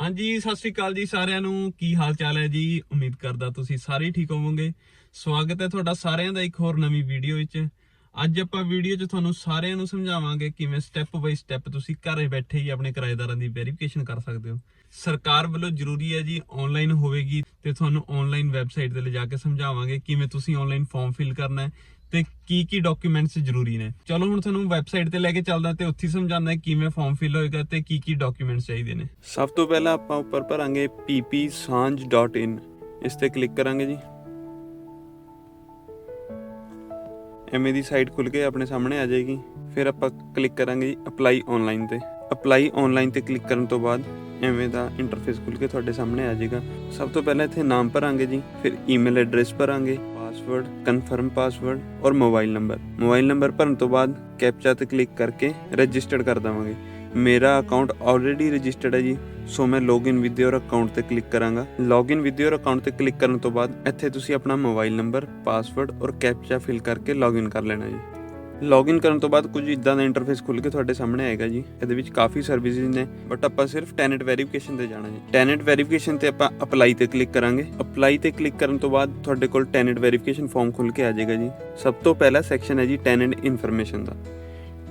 ਹਾਂਜੀ, ਸਤਿ ਸ਼੍ਰੀ ਅਕਾਲ ਜੀ ਸਾਰਿਆਂ ਨੂੰ। ਕੀ ਹਾਲ ਚਾਲ ਹੈ ਜੀ? ਉਮੀਦ ਕਰਦਾ ਤੁਸੀਂ ਸਾਰੇ ਠੀਕ ਹੋਵੋਗੇ। ਸਵਾਗਤ ਹੈ ਤੁਹਾਡਾ ਸਾਰਿਆਂ ਦਾ ਇੱਕ ਹੋਰ ਨਵੀਂ ਵੀਡੀਓ ਵਿੱਚ। ਅੱਜ ਆਪਾਂ ਵੀਡੀਓ 'ਚ ਤੁਹਾਨੂੰ ਸਾਰਿਆਂ ਨੂੰ ਸਮਝਾਵਾਂਗੇ ਕਿਵੇਂ ਸਟੈਪ ਬਾਈ ਸਟੈਪ ਤੁਸੀਂ ਘਰੇ ਬੈਠੇ ਹੀ ਆਪਣੇ ਕਿਰਾਏਦਾਰਾਂ ਦੀ ਵੈਰੀਫਿਕੇਸ਼ਨ ਕਰ ਸਕਦੇ ਹੋ। ਸਰਕਾਰ ਵੱਲੋਂ ਜ਼ਰੂਰੀ ਹੈ ਜੀ ਆਨਲਾਈਨ ਹੋਵੇਗੀ ਤੇ ਤੁਹਾਨੂੰ ਆਨਲਾਈਨ ਵੈਬਸਾਈਟ ਤੇ ਲਿਜਾ ਕੇ ਸਮਝਾਵਾਂਗੇ ਕਿਵੇਂ ਤੁਸੀਂ ਆਨਲਾਈਨ ਫਾਰਮ ਫਿਲ ਕਰਨਾ ਹੈ ਤੇ ਕੀ ਕੀ ਡਾਕੂਮੈਂਟਸ ਜ਼ਰੂਰੀ ਨੇ। ਚਲੋ ਹੁਣ ਤੁਹਾਨੂੰ ਵੈਬਸਾਈਟ ਤੇ ਲੈ ਕੇ ਚੱਲਦਾ ਤੇ ਉੱਥੇ ਸਮਝਾਉਂਦਾ ਕਿਵੇਂ ਫਾਰਮ ਫਿਲ ਹੋਏਗਾ ਤੇ ਕੀ ਕੀ ਡਾਕੂਮੈਂਟਸ ਚਾਹੀਦੇ ਨੇ। ਸਭ ਤੋਂ ਪਹਿਲਾਂ ਆਪਾਂ ਉੱਪਰ ਭਰਾਂਗੇ ppsanj.in ਇਸ ਤੇ ਕਲਿੱਕ ਕਰਾਂਗੇ ਜੀ। ਐਵੇਂ ਦੀ ਸਾਈਟ ਖੁੱਲ ਕੇ ਆਪਣੇ ਸਾਹਮਣੇ ਆ ਜਾਏਗੀ। ਫਿਰ ਆਪਾਂ ਕਲਿੱਕ ਕਰਾਂਗੇ ਜੀ ਅਪਲਾਈ ਆਨਲਾਈਨ ਤੇ। ਅਪਲਾਈ ਆਨਲਾਈਨ ਤੇ ਕਲਿੱਕ ਕਰਨ ਤੋਂ ਬਾਅਦ ਐਵੇਂ ਦਾ ਇੰਟਰਫੇਸ ਖੁੱਲ ਕੇ ਤੁਹਾਡੇ ਸਾਹਮਣੇ ਆ ਜਾਏਗਾ। ਸਭ ਤੋਂ ਪਹਿਲਾਂ ਇੱਥੇ ਨਾਮ ਭਰਾਂਗੇ ਜੀ, ਫਿਰ ਈਮੇਲ ਐਡਰੈਸ ਭਰਾਂਗੇ। ਪਾਸਵਰਡ ਕਨਫਰਮ ਪਾਸਵਰਡ ਔਰ ਮੋਬਾਈਲ ਨੰਬਰ ਮੋਬਾਈਲ ਨੰਬਰ ਭਰਨ ਤੋਂ ਬਾਅਦ ਕੈਪਚਾ ਤੇ ਕਲਿੱਕ ਕਰਕੇ ਰਜਿਸਟਰਡ ਕਰ ਦਵਾਂਗੇ। ਮੇਰਾ ਅਕਾਊਂਟ ਆਲਰੇਡੀ ਰਜਿਸਟਰਡ ਹੈ ਜੀ ਸੋ ਮੈਂ ਲੌਗਇਨ ਵਿਦ ਯੋਰ ਅਕਾਊਂਟ ਤੇ ਕਲਿੱਕ ਕਰਾਂਗਾ। ਲੌਗਇਨ ਵਿਦ ਯੋਰ ਅਕਾਊਂਟ ਤੇ ਕਲਿੱਕ ਕਰਨ ਤੋਂ ਬਾਅਦ ਇੱਥੇ ਤੁਸੀਂ ਆਪਣਾ ਮੋਬਾਈਲ ਨੰਬਰ ਪਾਸਵਰਡ ਔਰ ਕੈਪਚਾ ਫਿਲ ਕਰਕੇ ਲੌਗਇਨ ਕਰ ਲੈਣਾ ਜੀ। ਲੌਗਇਨ ਕਰਨ ਤੋਂ ਬਾਅਦ ਕੁਝ ਇਦਾਂ ਦਾ ਇੰਟਰਫੇਸ ਖੁੱਲ ਕੇ ਤੁਹਾਡੇ ਸਾਹਮਣੇ ਆਏਗਾ ਜੀ। ਇਹਦੇ ਵਿੱਚ ਕਾਫੀ ਸਰਵਿਸਿਜ਼ ਨੇ ਬਟ ਆਪਾਂ ਸਿਰਫ ਟੈਨਟ ਵੈਰੀਫਿਕੇਸ਼ਨ ਤੇ ਜਾਣਾ ਜੀ। ਟੈਨਟ ਵੈਰੀਫਿਕੇਸ਼ਨ ਤੇ ਆਪਾਂ ਅਪਲਾਈ ਤੇ ਕਲਿੱਕ ਕਰਾਂਗੇ। ਅਪਲਾਈ ਤੇ ਕਲਿੱਕ ਕਰਨ ਤੋਂ ਬਾਅਦ ਤੁਹਾਡੇ ਕੋਲ ਟੈਨਟ ਵੈਰੀਫਿਕੇਸ਼ਨ ਫਾਰਮ ਖੁੱਲ ਕੇ ਆ ਜਾਏਗਾ ਜੀ। ਸਭ ਤੋਂ ਪਹਿਲਾ ਸੈਕਸ਼ਨ ਹੈ ਜੀ ਟੈਨਟ ਇਨਫੋਰਮੇਸ਼ਨ ਦਾ।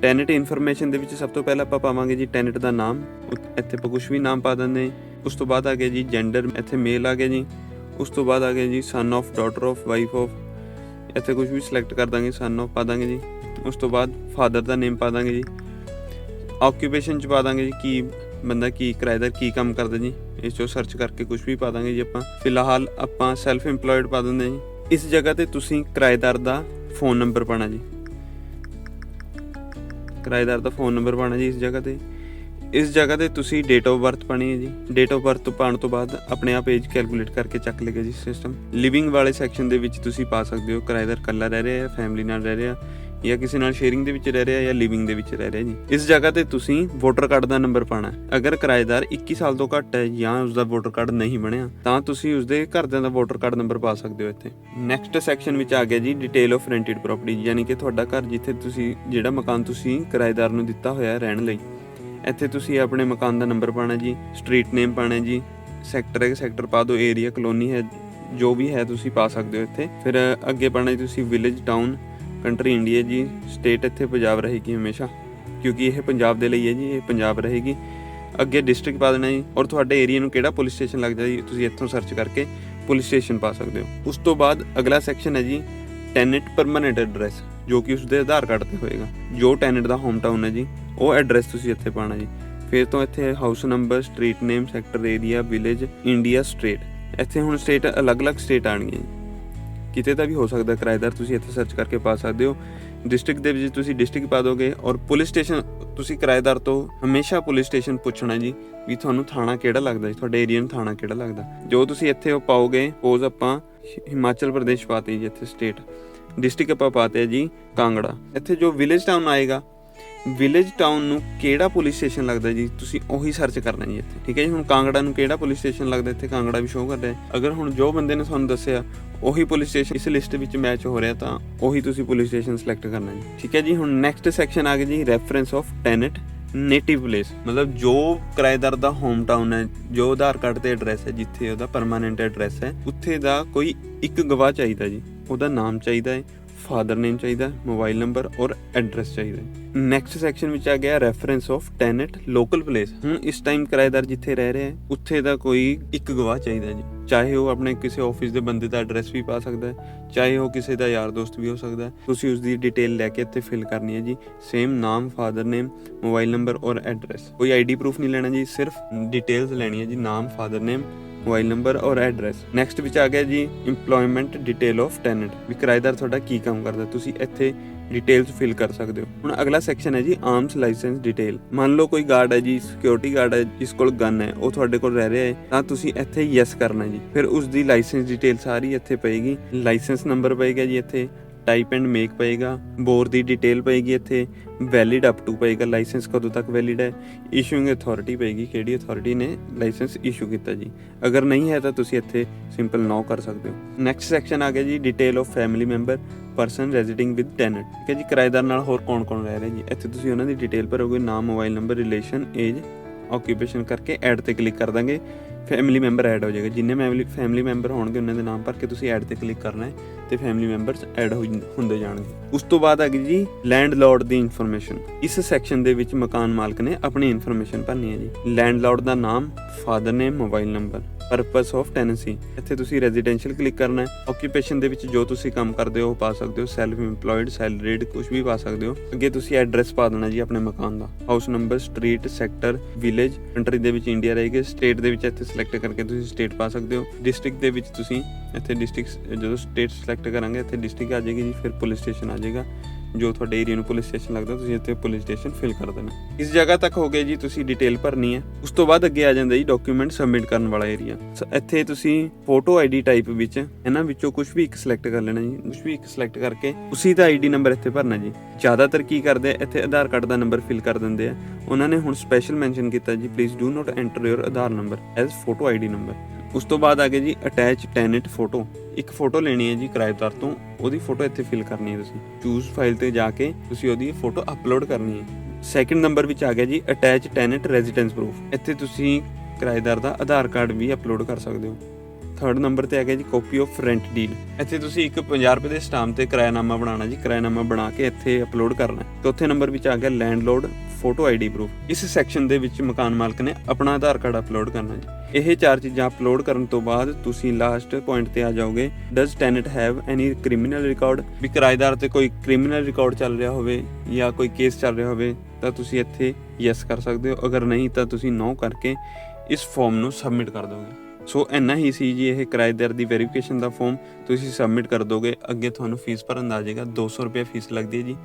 ਟੈਨਟ ਇਨਫੋਰਮੇਸ਼ਨ ਦੇ ਵਿੱਚ ਸਭ ਤੋਂ ਪਹਿਲਾਂ ਆਪਾਂ ਪਾਵਾਂਗੇ ਜੀ ਟੈਨਟ ਦਾ ਨਾਮ। ਇੱਥੇ ਆਪਾਂ ਕੁਝ ਵੀ ਨਾਮ ਪਾ ਦਿੰਦੇ ਉਸ ਤੋਂ ਬਾਅਦ ਆ ਗਿਆ ਜੀ ਜੈਂਡਰ ਇੱਥੇ ਮੇਲ ਆ ਗਿਆ ਜੀ। ਉਸ ਤੋਂ ਬਾਅਦ ਆ ਗਿਆ ਜੀ son of daughter of wife of ਇੱਥੇ ਕੁਝ ਵੀ ਸਿਲੈਕਟ ਕਰ ਦਾਂਗੇ ਸਨ of ਪਾ ਦਾਂਗੇ ਜੀ। ਉਸ ਤੋਂ ਬਾਅਦ ਫਾਦਰ ਦਾ ਨੇਮ ਪਾ ਦਾਂਗੇ ਜੀ। ਆਕਿਊਪੇਸ਼ਨ ਚ ਪਾ ਦਾਂਗੇ ਜੀ ਕੀ ਬੰਦਾ ਕੀ ਕਿਰਾਏਦਾਰ ਕੀ ਕੰਮ ਕਰਦਾ ਜੀ। ਇਸ ਚੋਂ ਸਰਚ ਕਰਕੇ ਕੁਝ ਵੀ ਪਾ ਦਾਂਗੇ ਜੀ ਆਪਾਂ। ਫਿਲਹਾਲ ਆਪਾਂ ਸੈਲਫ EMPLOYED ਪਾ ਦਿੰਦੇ ਹਾਂ ਜੀ। ਇਸ ਜਗ੍ਹਾ ਤੇ ਤੁਸੀਂ ਕਿਰਾਏਦਾਰ ਦਾ ਫੋਨ ਨੰਬਰ ਪਾਣਾ ਜੀ। ਕਿਰਾਏਦਾਰ ਦਾ ਫੋਨ ਨੰਬਰ ਪਾਣਾ ਜੀ ਇਸ ਜਗ੍ਹਾ ਤੇ। ਇਸ ਜਗ੍ਹਾ ਤੇ ਤੁਸੀਂ ਡੇਟ ਆਫ ਬਰਥ ਪਾਣੀ ਹੈ ਜੀ। ਡੇਟ ਆਫ ਬਰਥ ਪਾਉਣ ਤੋਂ ਬਾਅਦ ਆਪਣੇ ਆਪ ਏਜ ਕੈਲਕੂਲੇਟ ਕਰਕੇ ਚੱਕ ਲੇਗਾ ਜੀ ਸਿਸਟਮ ਲਿਵਿੰਗ ਵਾਲੇ ਸੈਕਸ਼ਨ ਦੇ ਵਿੱਚ ਤੁਸੀਂ ਪਾ ਸਕਦੇ ਹੋ ਕਿਰਾਏਦਾਰ ਇਕੱਲਾ ਰਹਿ ਰਿਹਾ ਹੈ ਫੈਮਿਲੀ ਨਾਲ ਰਹਿ ਰਿਹਾ। ਜਾਂ ਕਿਸੇ ਨਾਲ ਸ਼ੇਅਰਿੰਗ ਦੇ ਵਿੱਚ ਰਹਿ ਰਿਹਾ ਜਾਂ ਲਿਵਿੰਗ ਦੇ ਵਿੱਚ ਰਹਿ ਰਿਹਾ ਜੀ। ਇਸ ਜਗ੍ਹਾ ਤੇ ਤੁਸੀਂ ਵੋਟਰ ਕਾਰਡ ਦਾ ਨੰਬਰ ਪਾਣਾ ਹੈ। ਅਗਰ ਕਿਰਾਏਦਾਰ 21 ਸਾਲ ਤੋਂ ਘੱਟ ਹੈ ਜਾਂ ਉਸ ਦਾ ਵੋਟਰ ਕਾਰਡ ਨਹੀਂ ਬਣਿਆ, ਤਾਂ ਤੁਸੀਂ ਉਸ ਦੇ ਘਰਦਿਆਂ ਦਾ ਵੋਟਰ ਕਾਰਡ ਨੰਬਰ ਪਾ ਸਕਦੇ ਹੋ ਇੱਥੇ। ਨੈਕਸਟ ਸੈਕਸ਼ਨ ਵਿੱਚ ਆ ਗਿਆ ਜੀ ਡਿਟੇਲ ਆਫ ਰੈਂਟਡ ਪ੍ਰਾਪਰਟੀ ਯਾਨੀ ਕਿ ਤੁਹਾਡਾ ਘਰ ਜਿੱਥੇ ਤੁਸੀਂ, ਜਿਹੜਾ ਮਕਾਨ ਤੁਸੀਂ ਕਿਰਾਏਦਾਰ ਨੂੰ ਦਿੱਤਾ ਹੋਇਆ ਹੈ ਰਹਿਣ ਲਈ। ਇੱਥੇ ਤੁਸੀਂ ਆਪਣੇ ਮਕਾਨ ਦਾ ਨੰਬਰ ਪਾਣਾ ਜੀ ਸਟਰੀਟ ਨੇਮ ਪਾਣਾ ਜੀ ਸੈਕਟਰ ਹੈ ਸੈਕਟਰ ਪਾ ਦਿਓ ਏਰੀਆ ਕਲੋਨੀ ਹੈ, ਜੋ ਵੀ ਹੈ ਤੁਸੀਂ ਪਾ ਸਕਦੇ ਹੋ ਇੱਥੇ। ਫਿਰ ਅੱਗੇ ਪਾਣਾ ਜੀ ਤੁਸੀਂ ਵਿਲੇਜ ਟਾਊਨ ਕੰਟਰੀ ਇੰਡੀਆ ਜੀ ਸਟੇਟ ਇੱਥੇ ਪੰਜਾਬ ਰਹੇਗੀ ਹਮੇਸ਼ਾ, ਕਿਉਂਕਿ ਇਹ ਪੰਜਾਬ ਦੇ ਲਈ ਹੈ ਜੀ, ਇਹ ਪੰਜਾਬ ਰਹੇਗੀ। ਅੱਗੇ ਡਿਸਟ੍ਰਿਕਟ ਪਾ ਦੇਣਾ ਜੀ, ਔਰ ਤੁਹਾਡੇ ਏਰੀਆ ਨੂੰ ਕਿਹੜਾ ਪੁਲਿਸ ਸਟੇਸ਼ਨ ਲੱਗਦਾ ਜੀ, ਤੁਸੀਂ ਇੱਥੋਂ ਸਰਚ ਕਰਕੇ ਪੁਲਿਸ ਸਟੇਸ਼ਨ ਪਾ ਸਕਦੇ ਹੋ। ਉਸ ਤੋਂ ਬਾਅਦ ਅਗਲਾ ਸੈਕਸ਼ਨ ਹੈ ਜੀ ਟੈਨੈਂਟ ਪਰਮਨੈਂਟ ਐਡਰੈਸ ਜੋ ਕਿ ਉਸਦੇ ਆਧਾਰ ਕਾਰਡ ਤੇ ਹੋਏਗਾ। ਜੋ ਟੈਨੈਂਟ ਦਾ ਹੋਮ ਟਾਊਨ ਹੈ ਜੀ, ਉਹ ਐਡਰੈਸ ਤੁਸੀਂ ਇੱਥੇ ਪਾਣਾ ਜੀ। ਫਿਰ ਤੋਂ ਇੱਥੇ house number street name sector area village India state ਇੱਥੇ ਹੁਣ ਸਟੇਟ ਅਲੱਗ-ਅਲੱਗ ਸਟੇਟ ਆਣਗੀਆਂ ਜੀ। ਕਿਤੇ ਦਾ ਵੀ ਹੋ ਸਕਦਾ ਕਿਰਾਏਦਾਰ ਤੁਸੀਂ ਇੱਥੇ ਸਰਚ ਕਰਕੇ ਪਾ ਸਕਦੇ ਹੋ। ਡਿਸਟ੍ਰਿਕਟ ਦੇ ਵਿੱਚ ਤੁਸੀਂ ਡਿਸਟ੍ਰਿਕਟ ਪਾ ਦੋਗੇ ਔਰ ਪੁਲਿਸ ਸਟੇਸ਼ਨ ਤੁਸੀਂ ਕਿਰਾਏਦਾਰ ਤੋਂ ਹਮੇਸ਼ਾ ਪੁਲਿਸ ਸਟੇਸ਼ਨ ਪੁੱਛਣਾ ਜੀ ਵੀ ਤੁਹਾਨੂੰ ਥਾਣਾ ਕਿਹੜਾ ਲੱਗਦਾ ਜੀ, ਤੁਹਾਡੇ ਏਰੀਆ ਨੂੰ ਥਾਣਾ ਕਿਹੜਾ ਲੱਗਦਾ। ਜੋ ਤੁਸੀਂ ਇੱਥੇ ਉਹ ਪਾਓਗੇ ਪੋਜ਼ ਆਪਾਂ ਹਿਮਾਚਲ ਪ੍ਰਦੇਸ਼ ਪਾਤੇ ਜੀ ਇੱਥੇ ਸਟੇਟ ਡਿਸਟ੍ਰਿਕਟ ਆਪਾਂ ਪਾਤੇ ਜੀ ਕਾਂਗੜਾ। ਇੱਥੇ ਜੋ ਵਿਲੇਜ ਟਾਊਨ ਆਏਗਾ ਵਿਲੇਜ ਟਾਊਨ ਨੂੰ ਕਿਹੜਾ ਪੁਲਿਸ ਸਟੇਸ਼ਨ ਲੱਗਦਾ ਜੀ? ਤੁਸੀਂ ਉਹੀ ਸਰਚ ਕਰਨਾ ਜੀ ਇੱਥੇ, ਠੀਕ ਹੈ ਜੀ? ਹੁਣ ਕਾਂਗੜਾ ਨੂੰ ਕਿਹੜਾ ਪੁਲਿਸ ਸਟੇਸ਼ਨ ਲੱਗਦਾ ਇੱਥੇ? ਕਾਂਗੜਾ ਵੀ ਸ਼ੋਅ ਕਰ ਰਿਹਾ ਹੈ ਅਗਰ ਹੁਣ ਜੋ ਬੰਦੇ ਨੇ ਤੁਹਾਨੂੰ ਦੱਸਿਆ, ਉਹੀ ਪੁਲਿਸ ਸਟੇਸ਼ਨ ਇਸ ਲਿਸਟ ਵਿੱਚ ਮੈਚ ਹੋ ਰਿਹਾ, ਤਾਂ ਉਹੀ ਤੁਸੀਂ ਪੁਲਿਸ ਸਟੇਸ਼ਨ ਸਿਲੈਕਟ ਕਰਨਾ ਜੀ, ਠੀਕ ਹੈ ਜੀ? ਹੁਣ ਨੈਕਸਟ ਸੈਕਸ਼ਨ ਆ ਗਿਆ ਜੀ reference of tenant native place ਮਤਲਬ ਜੋ ਕਿਰਾਏਦਾਰ ਦਾ ਹੋਮ ਟਾਊਨ ਹੈ, ਜੋ ਆਧਾਰ ਕਾਰਡ ਤੇ ਐਡਰੈਸ ਹੈ, ਜਿੱਥੇ ਉਹਦਾ ਪਰਮਾਨੈਂਟ ਐਡਰੈਸ ਹੈ, ਉੱਥੇ ਦਾ ਕੋਈ ਇੱਕ ਗਵਾਹ ਚਾਹੀਦਾ ਜੀ, ਉਹਦਾ ਨਾਮ ਚਾਹੀਦਾ ਹੈ। ਫਾਦਰ ਨੇਮ ਚਾਹੀਦਾ ਮੋਬਾਈਲ ਨੰਬਰ ਔਰ ਐਡਰੈਸ ਚਾਹੀਦਾ ਨੈਕਸਟ ਸੈਕਸ਼ਨ ਵਿੱਚ ਆ ਗਿਆ reference of tenant local place ਹੁਣ ਇਸ ਟਾਈਮ ਕਿਰਾਏਦਾਰ ਜਿੱਥੇ ਰਹਿ ਰਿਹਾ ਹੈ, ਉੱਥੇ ਦਾ ਕੋਈ ਇੱਕ ਗਵਾਹ ਚਾਹੀਦਾ ਜੀ। ਚਾਹੇ ਉਹ ਆਪਣੇ ਕਿਸੇ ਆਫਿਸ ਦੇ ਬੰਦੇ ਦਾ ਐਡਰੈਸ ਵੀ ਪਾ ਸਕਦਾ ਹੈ, ਚਾਹੇ ਉਹ ਕਿਸੇ ਦਾ ਯਾਰ ਦੋਸਤ ਵੀ ਹੋ ਸਕਦਾ ਹੈ। ਤੁਸੀਂ ਉਸ ਦੀ ਡਿਟੇਲ ਲੈ ਕੇ ਇੱਥੇ ਫਿਲ ਕਰਨੀ ਹੈ ਜੀ। ਸੇਮ ਨਾਮ ਫਾਦਰ ਨੇਮ ਮੋਬਾਈਲ ਨੰਬਰ ਔਰ ਐਡਰੈਸ ਕੋਈ ਆਈਡੀ ਪ੍ਰੂਫ ਨਹੀਂ ਲੈਣਾ ਜੀ, ਸਿਰਫ ਡਿਟੇਲਸ ਲੈਣੀ ਹੈ ਜੀ, ਨਾਮ ਫਾਦਰ ਨੇਮ ਮੋਬਾਈਲ ਨੰਬਰ ਔਰ ਐਡਰੈਸ। ਨੈਕਸਟ ਵਿੱਚ ਆ ਗਿਆ ਜੀ, EMPLOYMENT ਡਿਟੇਲ ਆਫ ਟੈਨੈਂਟ ਵੀ ਕਿਰਾਏਦਾਰ ਤੁਹਾਡਾ ਕੀ ਕੰਮ ਕਰਦਾ, ਤੁਸੀਂ ਇੱਥੇ ਡਿਟੇਲਸ ਫਿਲ ਕਰ ਸਕਦੇ ਹੋ। ਹੁਣ ਅਗਲਾ ਸੈਕਸ਼ਨ ਹੈ ਜੀ ਆਰਮਸ ਲਾਇਸੈਂਸ ਡਿਟੇਲ ਮੰਨ ਲਓ ਕੋਈ ਗਾਰਡ ਹੈ ਜੀ ਸਿਕਿਉਰਿਟੀ ਗਾਰਡ ਹੈ, ਜਿਸ ਕੋਲ ਗਨ ਹੈ, ਉਹ ਤੁਹਾਡੇ ਕੋਲ ਰਹਿ ਰਿਹਾ ਹੈ, ਤਾਂ ਤੁਸੀਂ ਇੱਥੇ ਯੈਸ ਕਰਨਾ ਜੀ। ਫਿਰ ਉਸ ਦੀ ਲਾਇਸੈਂਸ ਡਿਟੇਲ ਸਾਰੀ ਇੱਥੇ ਪਏਗੀ। ਲਾਇਸੈਂਸ ਨੰਬਰ ਪਏਗਾ ਜੀ ਇੱਥੇ। ਟਾਈਪ ਐਂਡ ਮੇਕ ਪਏਗਾ, ਬੋਰ ਦੀ ਡਿਟੇਲ ਪਏਗੀ ਇੱਥੇ ਵੈਲਿਡ ਅਪ ਟੂ ਪਏਗਾ ਲਾਇਸੈਂਸ ਕਦੋਂ ਤੱਕ ਵੈਲਿਡ ਹੈ ਇਸ਼ੂਇੰਗ ਅਥਾਰਟੀ ਪਏਗੀ, ਕਿਹੜੀ ਅਥਾਰਟੀ ਨੇ ਲਾਇਸੈਂਸ ਇਸ਼ੂ ਕੀਤਾ ਜੀ। ਅਗਰ ਨਹੀਂ ਹੈ ਤਾਂ ਤੁਸੀਂ ਇੱਥੇ ਸਿੰਪਲ ਨੋ ਕਰ ਸਕਦੇ ਹੋ। ਨੈਕਸਟ ਸੈਕਸ਼ਨ ਆ ਗਿਆ ਜੀ detail of family member person residing with tenant ਠੀਕ ਹੈ ਜੀ, ਕਿਰਾਏਦਾਰ ਨਾਲ ਹੋਰ ਕੌਣ-ਕੌਣ ਰਹਿ ਰਿਹਾ ਜੀ? ਇੱਥੇ ਤੁਸੀਂ ਉਹਨਾਂ ਦੀ ਡਿਟੇਲ ਭਰੋਗੇ, ਨਾਮ mobile number relation age occupation ਕਰਕੇ ਐਡ ਤੇ ਕਲਿੱਕ ਕਰ ਦਾਂਗੇ। ਫੈਮਿਲੀ ਮੈਂਬਰ ਐਡ ਹੋ ਜਾਏਗਾ। ਜਿੰਨੇ ਫੈਮਿਲੀ ਫੈਮਿਲੀ ਮੈਂਬਰ ਹੋਣਗੇ, ਉਹਨਾਂ ਦੇ ਨਾਮ ਭਰ ਕੇ ਤੁਸੀਂ ਐਡ ਤੇ ਕਲਿੱਕ ਕਰਨਾ ਹੈ। ਤੇ ਫੈਮਿਲੀ ਮੈਂਬਰਸ ਐਡ ਹੁੰਦੇ ਜਾਣਗੇ। ਉਸ ਤੋਂ ਬਾਅਦ ਆ ਗਈ ਜੀ ਲੈਂਡਲੋਰਡ ਦੀ ਇਨਫੋਰਮੇਸ਼ਨ ਇਸ ਸੈਕਸ਼ਨ ਦੇ ਵਿੱਚ ਮਕਾਨ ਮਾਲਕ ਨੇ ਆਪਣੀ ਇਨਫੋਰਮੇਸ਼ਨ ਭਰਨੀ ਹੈ ਜੀ। ਲੈਂਡਲੋਰਡ ਦਾ ਨਾਮ father name mobile number purpose of tenancy ਇੱਥੇ ਤੁਸੀਂ ਰੈਜ਼ੀਡੈਂਸ਼ੀਅਲ ਕਲਿੱਕ ਕਰਨਾ ਹੈ। ਆਕੂਪੇਸ਼ਨ ਦੇ ਵਿੱਚ ਜੋ ਤੁਸੀਂ ਕੰਮ ਕਰਦੇ ਹੋ, ਉਹ ਪਾ ਸਕਦੇ ਹੋ। ਸੈਲਫ EMPLOYED ਸੈਲਰੀਡ ਕੁਝ ਵੀ ਪਾ ਸਕਦੇ ਹੋ। ਅੱਗੇ ਤੁਸੀਂ ਐਡਰੈਸ ਪਾ ਦੇਣਾ ਜੀ ਆਪਣੇ ਮਕਾਨ ਦਾ। House number street sector village country ਦੇ ਵਿੱਚ ਇੰਡੀਆ ਰਹੇਗੀ। ਸਟੇਟ ਦੇ ਵਿੱਚ ਇੱਥੇ ਸਿਲੈਕਟ ਕਰਕੇ ਤੁਸੀਂ ਸਟੇਟ ਪਾ ਸਕਦੇ ਹੋ। ਡਿਸਟ੍ਰਿਕਟ ਦੇ ਵਿੱਚ ਤੁਸੀਂ ਇੱਥੇ ਡਿਸਟ੍ਰਿਕਟ ਜਦੋਂ ਸਟੇਟ ਸਿਲੈਕਟ ਕਰਾਂਗੇ, ਇੱਥੇ ਡਿਸਟ੍ਰਿਕਟ ਆ ਜਾਏਗੀ ਜੀ, ਫਿਰ ਪੁਲਿਸ ਸਟੇਸ਼ਨ ਆ ਜਾਏਗਾ। ਜੋ ਤੁਹਾਡੇ ਏਰੀਆ ਨੂੰ ਪੁਲਿਸ ਸਟੇਸ਼ਨ ਲੱਗਦਾ, ਤੁਸੀਂ ਇੱਥੇ ਪੁਲਿਸ ਸਟੇਸ਼ਨ ਫਿਲ ਕਰ ਦੇਣਾ। ਇਸ ਜਗ੍ਹਾ ਤੱਕ ਹੋ ਗਏ ਜੀ, ਤੁਸੀਂ ਡਿਟੇਲ ਭਰਨੀ ਹੈ। ਉਸ ਤੋਂ ਬਾਅਦ ਅੱਗੇ ਆ ਜਾਂਦਾ ਜੀ ਡਾਕੂਮੈਂਟ ਸਬਮਿਟ ਕਰਨ ਵਾਲਾ ਏਰੀਆ ਇੱਥੇ ਤੁਸੀਂ ਫੋਟੋ ਆਈਡੀ ਟਾਈਪ ਵਿੱਚ, ਇਹਨਾਂ ਵਿੱਚੋਂ ਕੁਝ ਵੀ ਇੱਕ ਸਿਲੈਕਟ ਕਰ ਲੈਣਾ ਜੀ। ਕੁਝ ਵੀ ਇੱਕ ਸਿਲੈਕਟ ਕਰਕੇ, ਉਸੇ ਦਾ ਆਈਡੀ ਨੰਬਰ ਇੱਥੇ ਭਰਨਾ ਜੀ। ਜ਼ਿਆਦਾਤਰ ਕੀ ਕਰਦੇ ਆ ਇੱਥੇ ਆਧਾਰ ਕਾਰਡ ਦਾ ਨੰਬਰ ਫਿਲ ਕਰ ਦਿੰਦੇ ਆ। ਉਹਨਾਂ ਨੇ ਹੁਣ ਸਪੈਸ਼ਲ ਮੈਂਸ਼ਨ ਕੀਤਾ ਜੀ please do not enter your Aadhaar number as photo ID number ਉਸ ਤੋਂ ਬਾਅਦ ਆ ਗਿਆ ਜੀ ਅਟੈਚ ਟੈਨੈਂਟ ਫੋਟੋ ਇੱਕ ਫੋਟੋ ਲੈਣੀ ਹੈ ਜੀ ਕਿਰਾਏਦਾਰ ਤੋਂ, ਉਹਦੀ ਫੋਟੋ ਇੱਥੇ ਫਿਲ ਕਰਨੀ ਹੈ ਤੁਸੀਂ। ਚੂਜ਼ ਫਾਈਲ ਤੇ ਜਾ ਕੇ ਤੁਸੀਂ ਉਹਦੀ ਫੋਟੋ ਅਪਲੋਡ ਕਰਨੀ ਹੈ। ਸੈਕਿੰਡ ਨੰਬਰ ਵਿੱਚ ਆ ਗਿਆ ਜੀ ਅਟੈਚ ਟੈਨੈਂਟ ਰੈਜ਼ੀਡੈਂਸ ਪ੍ਰੂਫ ਇੱਥੇ ਤੁਸੀਂ ਕਿਰਾਏਦਾਰ ਦਾ ਆਧਾਰ ਕਾਰਡ ਵੀ ਅਪਲੋਡ ਕਰ ਸਕਦੇ ਹੋ। ਥਰਡ ਨੰਬਰ ਤੇ ਆ ਗਿਆ ਜੀ ਕਾਪੀ ਆਫ ਰੈਂਟ ਡੀਲ ਇੱਥੇ ਤੁਸੀਂ ਇੱਕ 50 ਰੁਪਏ ਦੇ ਸਟਾਮ ਤੇ ਕਿਰਾਇਆਨਾਮਾ ਬਣਾਉਣਾ ਜੀ। ਕਿਰਾਇਆਨਾਮਾ ਬਣਾ ਕੇ ਇੱਥੇ ਅਪਲੋਡ ਕਰਨਾ ਚੌਥੇ ਨੰਬਰ ਵਿੱਚ ਆ ਗਿਆ ਲੈਂਡਲੋਰਡ ਫੋਟੋ ਆਈਡੀ ਪ੍ਰੂਫ, ਇਸ ਸੈਕਸ਼ਨ ਦੇ ਵਿੱਚ ਮਕਾਨ ਮਾਲਕ ਨੇ ਆਪਣਾ ਆਧਾਰ ਕਾਰਡ ਅਪਲੋਡ ਕਰਨਾ ਜੀ। ਇਹ ਚਾਰ ਚੀਜ਼ਾਂ ਅਪਲੋਡ ਕਰਨ ਤੋਂ ਬਾਅਦ ਤੁਸੀਂ ਲਾਸਟ ਪੁਆਇੰਟ ਤੇ ਆ ਜਾਓਗੇ does tenant have any criminal record ਵੀ ਕਿਰਾਏਦਾਰ ਤੇ ਕੋਈ ਕ੍ਰਿਮੀਨਲ ਰਿਕਾਰਡ ਚੱਲ ਰਿਹਾ ਹੋਵੇ ਜਾਂ ਕੋਈ ਕੇਸ ਚੱਲ ਰਿਹਾ ਹੋਵੇ, ਤਾਂ ਤੁਸੀਂ ਇੱਥੇ ਯੈਸ ਕਰ ਸਕਦੇ ਹੋ। ਅਗਰ ਨਹੀਂ, ਤਾਂ ਤੁਸੀਂ ਨੋ ਕਰਕੇ ਇਸ ਫਾਰਮ ਨੂੰ ਸਬਮਿਟ ਕਰ ਦੋਗੇ। ਸੋ ਇੰਨਾ ਹੀ ਸੀ ਜੀ ਇਹ ਕਿਰਾਏਦਾਰ ਦੀ ਵੈਰੀਫਿਕੇਸ਼ਨ ਦਾ ਫਾਰਮ ਤੁਸੀਂ ਸਬਮਿਟ ਕਰ ਦੋਗੇ, ਅੱਗੇ ਤੁਹਾਨੂੰ ਫੀਸ ਭਰਨ ਦਾ ਆ ਜਾਏਗਾ। 200 ਰੁਪਏ ਫੀਸ ਲੱਗਦੀ ਹੈ ਜੀ।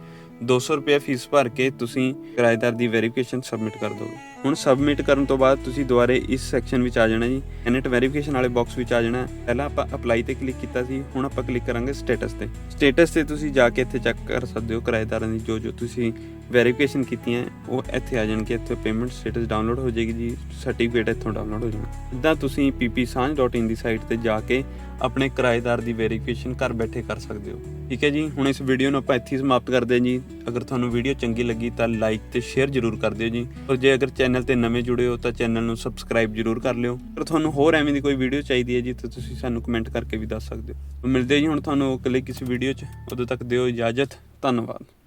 200 ਰੁਪਏ ਫੀਸ ਭਰ ਕੇ ਤੁਸੀਂ ਕਿਰਾਏਦਾਰ ਦੀ ਵੈਰੀਫਿਕੇਸ਼ਨ ਸਬਮਿਟ ਕਰ ਦੋਗੇ। ਹੁਣ ਸਬਮਿਟ ਕਰਨ ਤੋਂ ਬਾਅਦ ਤੁਸੀਂ ਦੁਬਾਰੇ ਇਸ ਸੈਕਸ਼ਨ ਵਿੱਚ ਆ ਜਾਣਾ ਜੀ। ਐਨਟ ਵੈਰੀਫਿਕੇਸ਼ਨ ਵਾਲੇ ਬਾਕਸ ਵਿੱਚ ਆ ਜਾਣਾ। ਪਹਿਲਾਂ ਆਪਾਂ ਅਪਲਾਈ ਤੇ ਕਲਿੱਕ ਕੀਤਾ ਸੀ। ਹੁਣ ਆਪਾਂ ਕਲਿੱਕ ਕਰਾਂਗੇ ਸਟੇਟਸ ਤੇ। ਸਟੇਟਸ ਤੇ ਤੁਸੀਂ ਜਾ ਕੇ ਇੱਥੇ ਚੈੱਕ ਕਰ ਸਕਦੇ ਹੋ ਕਿਰਾਏਦਾਰਾਂ ਦੀ ਜੋ ਜੋ ਤੁਸੀਂ ਵੈਰੀਫਿਕੇਸ਼ਨ ਕੀਤੀਆਂ, ਉਹ ਇੱਥੇ ਆ ਜਾਣਗੇ, ਇੱਥੇ ਪੇਮੈਂਟ ਸਟੇਟਸ ਡਾਊਨਲੋਡ ਹੋ ਜਾਏਗੀ ਜੀ ਸਰਟੀਫਿਕੇਟ ਇੱਥੋਂ ਡਾਊਨਲੋਡ ਹੋ ਜਾਣਾ। ਇਦਾਂ ਤੁਸੀਂ ppsanj.in ਦੀ ਸਾਈਟ ਤੇ ਜਾ ਕੇ ਆਪਣੇ ਕਿਰਾਏਦਾਰ ਦੀ ਵੈਰੀਫਿਕੇਸ਼ਨ ਘਰ ਬੈਠੇ ਕਰ ਸਕਦੇ ਹੋ। ਠੀਕ ਹੈ ਜੀ? ਹੁਣ ਇਸ ਵੀਡੀਓ ਨੂੰ ਆਪਾਂ ਇੱਥੇ ਹੀ ਸਮਾਪਤ ਕਰਦੇ ਹਾਂ ਜੀ। ਅਗਰ ਤੁਹਾਨੂੰ ਵੀਡੀਓ ਚੰਗੀ ਲੱਗੀ ਤਾਂ ਲਾਈਕ ਤੇ ਸ਼ੇਅਰ ਜ਼ਰੂਰ ਕਰ ਦਿਓ ਜੀ। ਔਰ ਜੇ ਅਗਰ ਚੈਨਲ ਤੇ ਨਵੇਂ ਜੁੜੇ ਹੋ ਤਾਂ ਚੈਨਲ ਨੂੰ ਸਬਸਕ੍ਰਾਈਬ ਜ਼ਰੂਰ ਕਰ ਲਿਓ। ਅਗਰ ਤੁਹਾਨੂੰ ਹੋਰ ਐਵੇਂ ਦੀ ਕੋਈ ਵੀਡੀਓ ਚਾਹੀਦੀ ਹੈ ਜੀ, ਤਾਂ ਤੁਸੀਂ ਸਾਨੂੰ ਕਮੈਂਟ ਕਰਕੇ ਵੀ ਦੱਸ ਸਕਦੇ ਹੋ। ਮਿਲਦੇ ਜੀ ਹੁਣ ਤੁਹਾਨੂੰ ਅਗਲੇ ਕਿਸੇ ਵੀਡੀਓ 'ਚ। ਉਦੋਂ ਤੱਕ ਦਿਓ ਇਜਾਜ਼ਤ। ਧੰਨਵਾਦ।